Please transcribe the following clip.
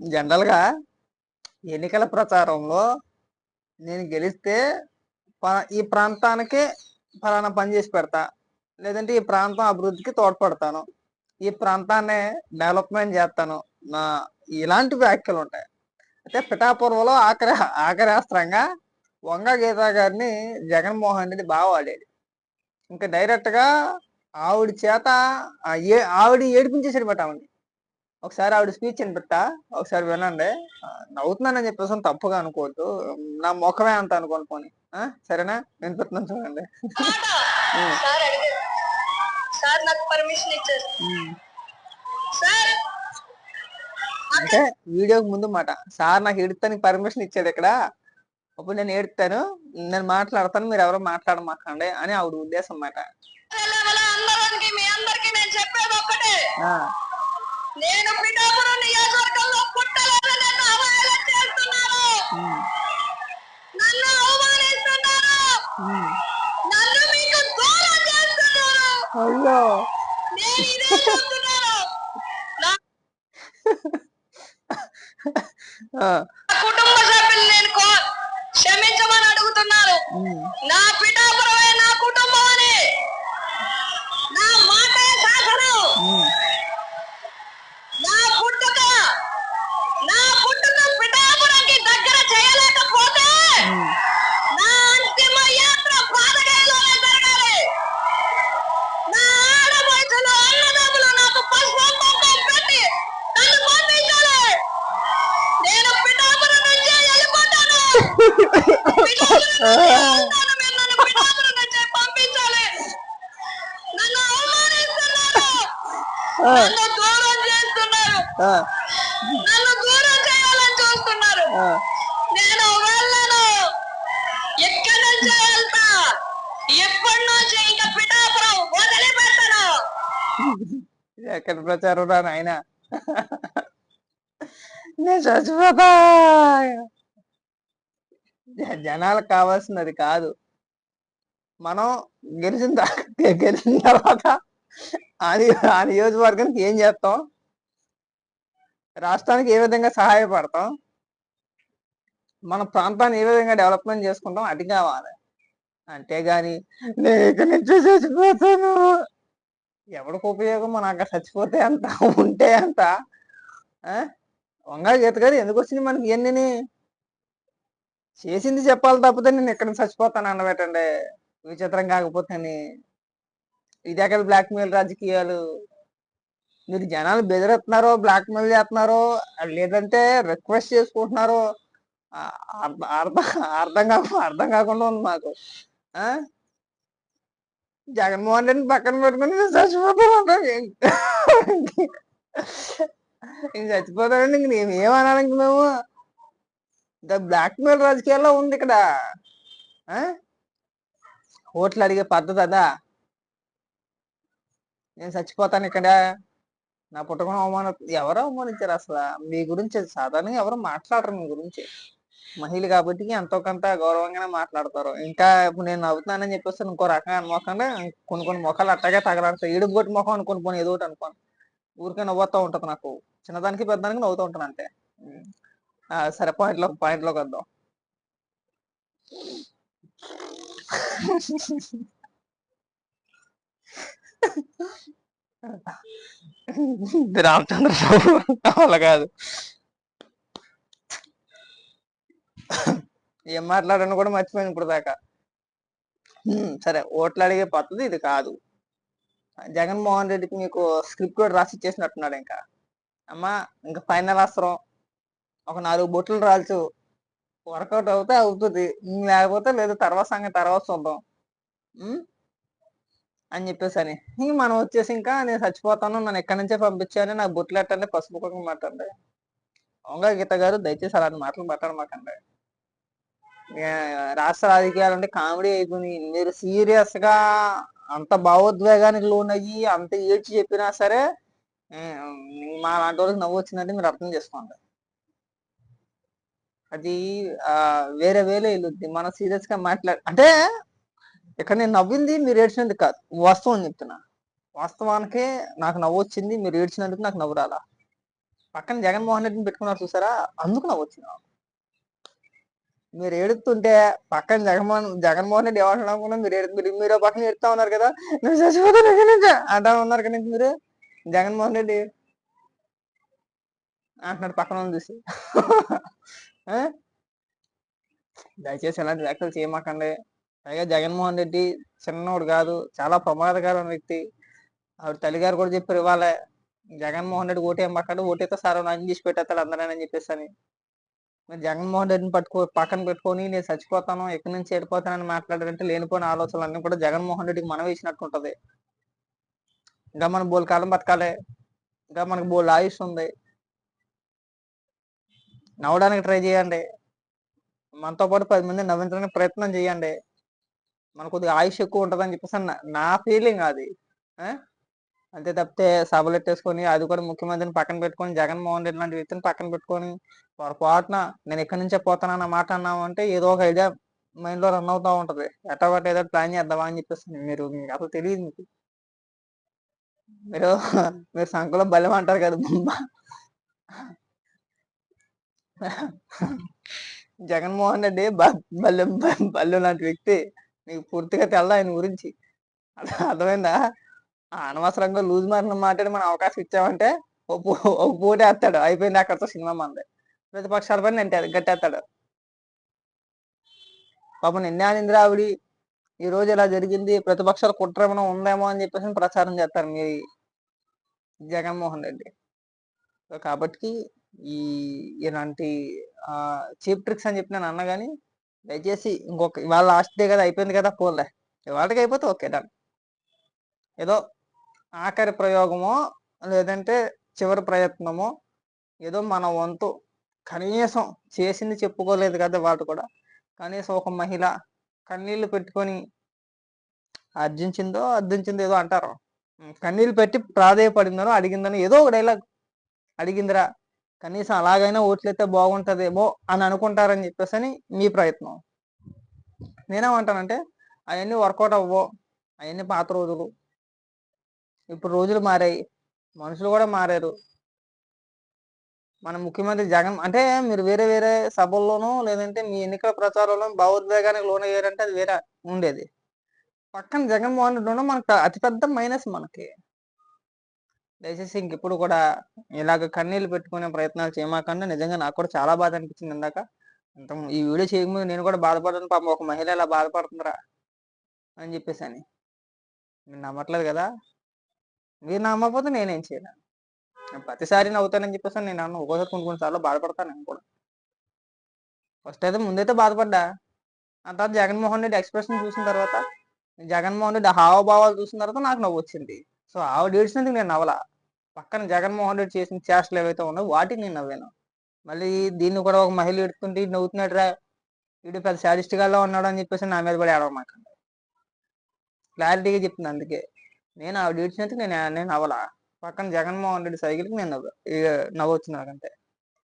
జనరల్గా ఎన్నికల ప్రచారంలో నేను గెలిస్తే ప- ఈ ప్రాంతానికి ఫలానా పని చేసి పెడతా. లేదంటే ఈ ప్రాంతం అభివృద్ధికి తోడ్పడతాను. ఈ ప్రాంతాన్ని డెవలప్మెంట్ చేస్తాను. నా ఇలాంటి వ్యాఖ్యలు ఉంటాయి. అయితే పిఠాపురంలో ఆఖరి ఆఖరాస్త్రంగా వంగ గీతా గారిని జగన్మోహన్ రెడ్డి బాగా వాడేది ఇంకా డైరెక్ట్గా ఆవిడ చేత ఏ ఆవిడ ఏడిపించేసాడు బట్ ఒకసారి ఆవిడ స్పీచ్ వినిపెట్టా ఒకసారి వినండి నవ్వుతున్నానని చెప్పేసి తప్పుగా అనుకోవద్దు నా ముఖమే అంత అనుకోని పోనీ సరేనా వినిపిస్తున్నాను చూడండి అంటే వీడియోకి ముందు మాట సార్ నాకు ఎడుతానికి పర్మిషన్ ఇచ్చాడు ఇక్కడ అప్పుడు నేను ఏడుతాను నేను మాట్లాడతాను మీరు ఎవరో మాట్లాడమాకండి అని ఆవిడ ఉద్దేశం మాట అందరికి నేను చెప్పేది ఒక్కటే నేను పిఠాపురం నియోజకవర్గంలో నన్ను అవహేళన చేస్తున్నారు. నన్ను అవమానిస్తున్నారు. నన్ను మీకు దూరం చేస్తున్నారు. అయ్యో. నేను ఇదే చెప్తున్నాను కుటుంబ సభ్యులు నేను క్షమించమని అడుగుతున్నాను ఉమ్, నా పిఠాపురమే నన్ను దూరం చేయాలని చూస్తున్నారు. నేను వెళ్ళను ఎక్కడి నుంచి వెళ్తా ఎప్పటి నుంచి ఇంకా పిఠాపురం వదిలిపెట్టను ఇది ఎక్కడ ప్రచారం రా నాయన నేను చచ్చిపోతా జనాలకు కావాల్సినది కాదు. మనం గెలిచిన గెలిచిన తర్వాత ఆ నియోజకవర్గానికి ఏం చేస్తాం? రాష్ట్రానికి ఏ విధంగా సహాయపడతాం? మన ప్రాంతాన్ని ఏ విధంగా డెవలప్మెంట్ చేసుకుంటాం? అది కావాలి. అంతేగాని నేను ఇక్కడి నుంచి చచ్చిపోతాను. ఎవరికి ఉపయోగం? మనం అక్కడ చచ్చిపోతే అంత ఉంటే అంత ఆ? వంగా గీత గారు ఎందుకు వచ్చింది మనకి ఇవన్నీ చేసింది చెప్పాలి తప్పితే నేను ఇక్కడ చచ్చిపోతాను అన్నబెట్టండి విచిత్రం కాకపోతే ఇది ఎక్కడ బ్లాక్ మెయిల్ రాజకీయాలు. మీరు జనాలు బెదిరిస్తున్నారో బ్లాక్ మెయిల్ చేస్తున్నారో లేదంటే రిక్వెస్ట్ చేసుకుంటున్నారో అర్థం అర్థం కాకుండా అర్థం కాకుండా ఉంది మాకు. జగన్మోహన్ రెడ్డిని పక్కన పెట్టుకుని నేను చచ్చిపోతాను ఇంక చచ్చిపోతానండి ఇంక నేను ఏమనాలి మేము? ద బ్లాక్ మెయిల్ రాజకీయాల్లో ఉంది ఇక్కడ. ఆ? ఓట్లు అడిగే పద్ధతి అదా? నేను చచ్చిపోతాను ఇక్కడ. నా పుట్టకుండా అవమానం ఎవరు అవమానించారు అసలు? మీ గురించి సాధారణంగా ఎవరు మాట్లాడరు మీ గురించి. మహిళ కాబట్టి ఎంతో కొంత గౌరవంగానే మాట్లాడతారు. ఇంకా ఇప్పుడు నేను నవ్వుతున్నానని చెప్పేసి ఇంకో రకంగా అనుకోకుండా కొన్ని కొన్ని ముఖాలు అట్టగా తగలాడతాయి ఏడుపు కొట్టి ముఖం అనుకుని పోనీ ఏదో ఒకటి అనుకోను. ఊరికే నవ్వుతూ ఉంటుంది నాకు. చిన్నదానికి పెద్దదానికి నవ్వుతూ ఉంటాను అంతే. సరే పాయింట్లో పాయింట్లోకి వద్దాం రామచంద్ర రామచంద్రరావు అలా కాదు. ఏం మాట్లాడాను కూడా మర్చిపోయాను ఇప్పుడు దాకా సరే ఓట్లు అడిగే పద్ధతి ఇది కాదు. జగన్మోహన్ రెడ్డికి మీకు స్క్రిప్ట్ కూడా రాసి ఇచ్చేసినట్టున్నాడు ఇంకా. అమ్మా ఇంకా ఫైనల్ అవసరం ఒక నాలుగు బొట్లు రాల్చు. వర్కౌట్ అవుతే అవుతుంది. లేకపోతే లేదు తర్వాత సంగతి తర్వాత చూద్దాం. అని చెప్పేసి అని ఇంక మనం వచ్చేసి ఇంకా నేను చచ్చిపోతాను. నన్ను ఎక్కడి నుంచే పంపించాను నాకు బొట్లు ఎట్టండి? పసుపు కుంకుమ మాట్లాడండి. అవుగా గీత గారు దయచేసి అలాంటి మాటలు మాట్లాడమాకండి. రాష్ట్ర రాజకీయాలు అంటే కామెడీ అయిపోయింది మీరు సీరియస్గా అంత భావోద్వేగానికి లోనయ్యి అంత ఏడ్చి చెప్పినా సరే మా లాంటి వాళ్ళకి నవ్వు వచ్చిందంటే మీరు అర్థం చేసుకోండి. అది ఆ వేరే వేరే వెళ్ళుద్ది. మనం సీరియస్గా మాట్లాడ అంటే ఇక్కడ నేను నవ్వింది మీరు ఏడ్చినందుకు కాదు. వాస్తవం చెప్తున్నా. వాస్తవానికి నాకు నవ్వు వచ్చింది మీరు ఏడ్చినందుకు నాకు నవ్వు రాలా. పక్కన జగన్మోహన్ రెడ్డిని పెట్టుకున్నారు చూసారా? అందుకు నవ్వు వచ్చింది నాకు. మీరు ఏడుతుంటే పక్కన జగన్మోహన్ జగన్మోహన్ రెడ్డి ఏమంటున్నా అనుకున్నా మీరు ఏడు- మీరు పక్కన ఎడుతా ఉన్నారు కదా. నేను చచ్చిపోతాను అంటా ఉన్నారు కదా మీరు. జగన్మోహన్ రెడ్డి అంటున్నాడు పక్కన చూసి. దయచేసి ఇలాంటి వ్యాఖ్యలు చేయమాకండి. పైగా జగన్మోహన్ రెడ్డి చిన్నోడు కాదు చాలా ప్రమాదకరమైన వ్యక్తి. ఆవిడ తల్లిగారు కూడా చెప్పారు ఇవాళ జగన్మోహన్ రెడ్డి ఓటు ఏం పక్కన సార్ నాకు తీసి పెట్టేస్తాడు అందరని చెప్పేసి అని. మీరు జగన్మోహన్ రెడ్డిని పట్టుకో పక్కన పెట్టుకొని నేను చచ్చిపోతాను ఎక్కడి నుంచి వెళ్ళిపోతానని మాట్లాడారంటే లేనిపోయిన ఆలోచనలు అన్ని కూడా జగన్మోహన్ రెడ్డికి మనం వేసినట్టు ఉంటుంది. ఇంకా మనం బోల్ కాలం బతకాలి. ఇంకా మనకు బోల్ ఆయుష్ ఉంది. నవ్వడానికి ట్రై చేయండి. మనతో పాటు పది మంది నవ్వించడానికి ప్రయత్నం చేయండి. మన కొద్దిగా ఆయుష్ ఎక్కువ ఉంటుందని చెప్పేసి నా- నా ఫీలింగ్ అది. అంతే తప్పితే సభలు ఎట్టేసుకొని అది కూడా ముఖ్యమంత్రిని పక్కన పెట్టుకొని జగన్మోహన్ రెడ్డి లాంటి వ్యక్తిని పక్కన పెట్టుకొని పొరపాటున నేను ఎక్కడి నుంచే పోతానన్న మాట అన్నాము అంటే ఏదో ఒక ఐడియా మైండ్లో రన్ అవుతా ఉంటుంది. ఎట్టా ఏదో ప్లాన్ చేద్దామా అని చెప్పేసి మీరు మీకు అసలు తెలియదు మీకు. మీరు మీరు సంకులం బలం అంటారు కదా జగన్మోహన్ రెడ్డి బల్లె బల్లె లాంటి వ్యక్తి. నీకు పూర్తిగా తెల్ల ఆయన గురించి? అర్థమైందా? ఆ అనవసరంగా లూజ్ మారిన మాట్లాడి మనం అవకాశం ఇచ్చామంటే ఒక పూట వేస్తాడు. అయిపోయింది అక్కడతో సినిమా మంది ప్రతిపక్షాల పైన నెట్టే గట్టేస్తాడు. పాపం నిన్న ఈ రోజు ఇలా జరిగింది ప్రతిపక్షాల కుట్ర ఏమైనా ఉందేమో అని చెప్పేసి ప్రచారం చేస్తారు మీ జగన్మోహన్ రెడ్డి. కాబట్టి ఈ ఇలాంటి చీప్ ట్రిక్స్ అని చెప్పి నేను అన్న కానీ దయచేసి ఇంకొక ఇవాళ లాస్ట్ డే కదా అయిపోయింది కదా పోలే ఇవాళకి అయిపోతే ఓకే డన్ ఏదో ఆఖరి ప్రయోగమో లేదంటే చివరి ప్రయత్నమో ఏదో మన వంతు కనీసం చేసింది చెప్పుకోలేదు కదా వాళ్ళు కూడా. కనీసం ఒక మహిళ కన్నీళ్ళు పెట్టుకొని అర్జించిందో అర్జించిందో ఏదో అంటారు. కన్నీళ్ళు పెట్టి ప్రాధేయపడిందనో అడిగిందనో ఏదో ఒక డైలాగ్ అడిగిందిరా. కనీసం అలాగైనా ఓట్లయితే బాగుంటుందేమో అని అనుకుంటారని చెప్పేసి అని మీ ప్రయత్నం. నేనేమంటానంటే అవన్నీ వర్కౌట్ అవ్వవు. అవన్నీ పాత రోజులు. ఇప్పుడు రోజులు మారాయి. మనుషులు కూడా మారారు. మన ముఖ్యమంత్రి జగన్ అంటే మీరు వేరే వేరే సభల్లోనూ లేదంటే మీ ఎన్నికల ప్రచారంలో భావోద్వేగానికి లోనయ్యారంటే అది వేరే ఉండేది. పక్కన జగన్మోహన్ రెడ్డి ఉండడం మనకు అతిపెద్ద మైనస్ మనకి. దయచేసి ఇంకెప్పుడు కూడా ఇలాగ కన్నీళ్ళు పెట్టుకునే ప్రయత్నాలు చేయమాకండి. నిజంగా నాకు కూడా చాలా బాధ అనిపించింది ఇందాక. అంత ఈ వీడియో చేయకముందు నేను కూడా బాధపడను. పాపం ఒక మహిళ ఇలా బాధపడుతుందిరా అని చెప్పేసి అని. మీరు నమ్మట్లేదు కదా? మీరు నమ్మకపోతే నేనేం చేయను. నేను ప్రతిసారి నవ్వుతానని చెప్పేసి నేను అన్న ఒక్కోసారి కొన్ని కొన్నిసార్లు బాధపడతాను నేను కూడా. ఫస్ట్ అయితే ముందైతే బాధపడ్డా. ఆ తర్వాత జగన్మోహన్ రెడ్డి ఎక్స్ప్రెషన్ చూసిన తర్వాత జగన్మోహన్ రెడ్డి హావభావాలు చూసిన తర్వాత నాకు నవ్వు వచ్చింది సో ఆవిడ ఏడ్చినందుకు నేను నవ్వలా పక్కన జగన్మోహన్ రెడ్డి చేసిన చేష్టలు ఏవైతే ఉన్నాయో వాటికి నేను నవ్వాను. మళ్ళీ దీన్ని కూడా ఒక మహిళ ఎడుతుంటే నవ్వుతున్నాడు రా వీడు పెద్ద సాడిస్ట్గా ఉన్నాడు అని చెప్పేసి నా మీద కూడా ఏడవమాకండి. క్లారిటీగా చెప్తుంది అందుకే. నేను ఆవిడ ఏడ్చినందుకు నేను నేను నవ్వలా. పక్కన జగన్మోహన్ రెడ్డి సైకిల్కి నేను నవ్వు నవ్వొచ్చు నాకంటే.